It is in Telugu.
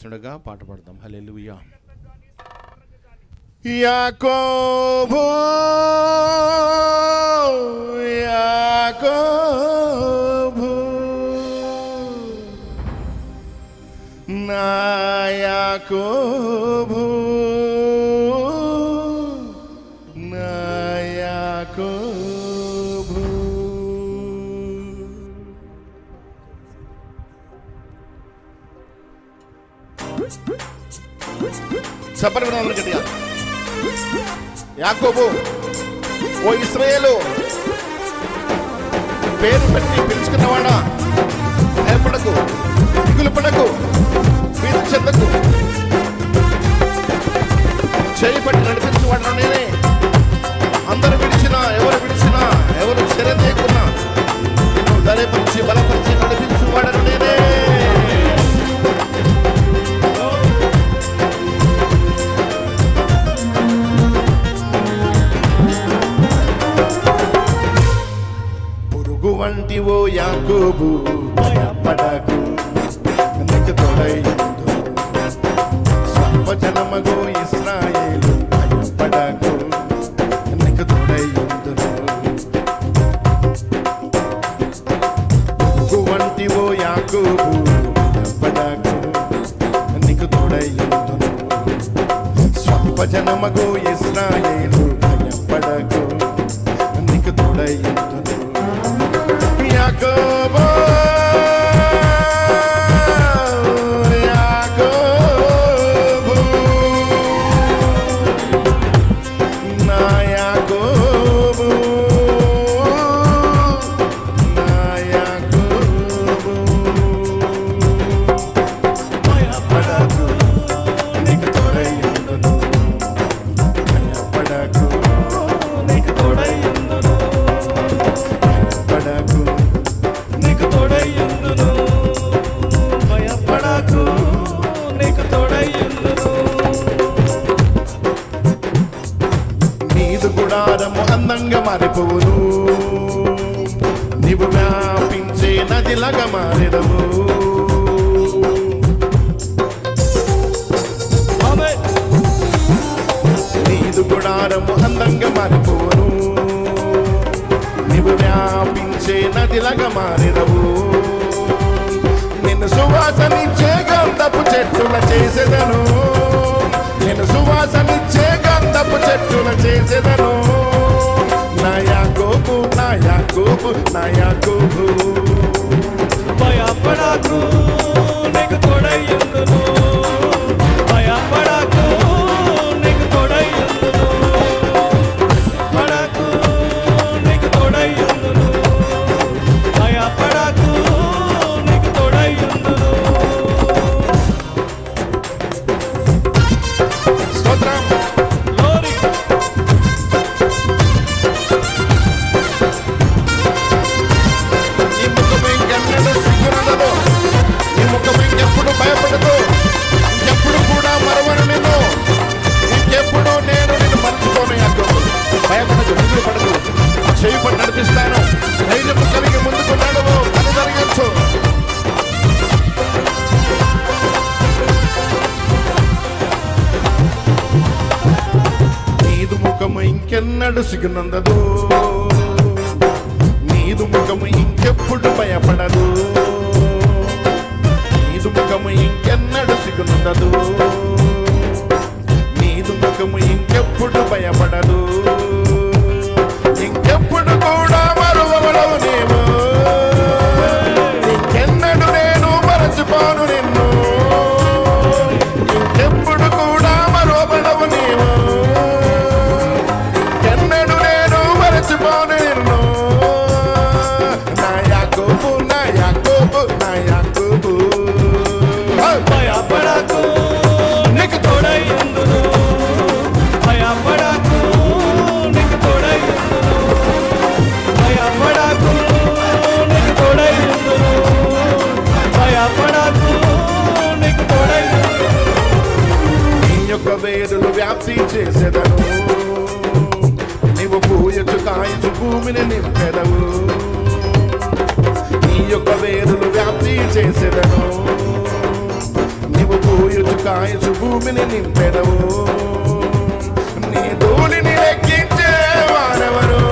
నడిపిస్తుండగా పాట పాడదాం. హలెలుయా యాకోబు యాకోబు నా యాకోబు నా యాకోబు. చెప్పండి వినాలి గట్టిగా యాకోబు ఓ ఇస్రాయేలు పేరు పెట్టి పిలుచుకున్నవాడా భయపడకు దిగులు పడకు వీధి చెందకు చేయి పురుగు వంటి ఓ యాకోబు భయపడకు. నీకు తోడైందు సర్వజనమగు ఇస్రాయేలు భయపడకు. నీకు తోడైందు పురుగు వంటి ఓ యాకోబు భయపడకు. నీకు తోడైందు స్వల్పజనమగు ఇస్రాయేలు భయపడకు. నీకు తోడైందును యాకోబు భయపడకు నీకు తోడయ్యుందును. నీదు గుడారము అందంగా మారిపోవును. నీవు వ్యాపించే నదిలాగా మారెదవు నీదు గుడారము అందంగా మారిపోవును. నీవు వ్యాపించే నదిలాగా మారెదవు నిన్ను సువాసనిచ్చే గంధపు చెట్టుల చేసేదను. నేను సువాసనిచ్చే గంధపు చెట్టుల చేసేదను. నా యాకోబు నా యాకోబు నా ఇంకెన్నడు సిగ్గునందదు నీదు ముఖము ఇంకెప్పుడు భయపడదు. నీదు ముఖము ఇంకెన్నడు సిగ్గునుండదు నీదు ముఖము ఇంకెప్పుడు భయపడదు. భయపడకు నీకు తోడయ్యుందును. భయపడకు నీకు తోడయ్యుందును. భయపడకు నీకు తోడయ్యుందును. భయపడకు నీకు తోడయ్యుందును. నీ యొక్క వేరులు వ్యాప్తి చేసేదను. నీవు పూయచు కాయచు భూమిని నింపెదవు నీ యొక్క వేరులు వ్యాప్తి చేసేదను. నీవు భూమిని నింపెదవు. నీ ధూళిని లెక్కించే వారెవరో?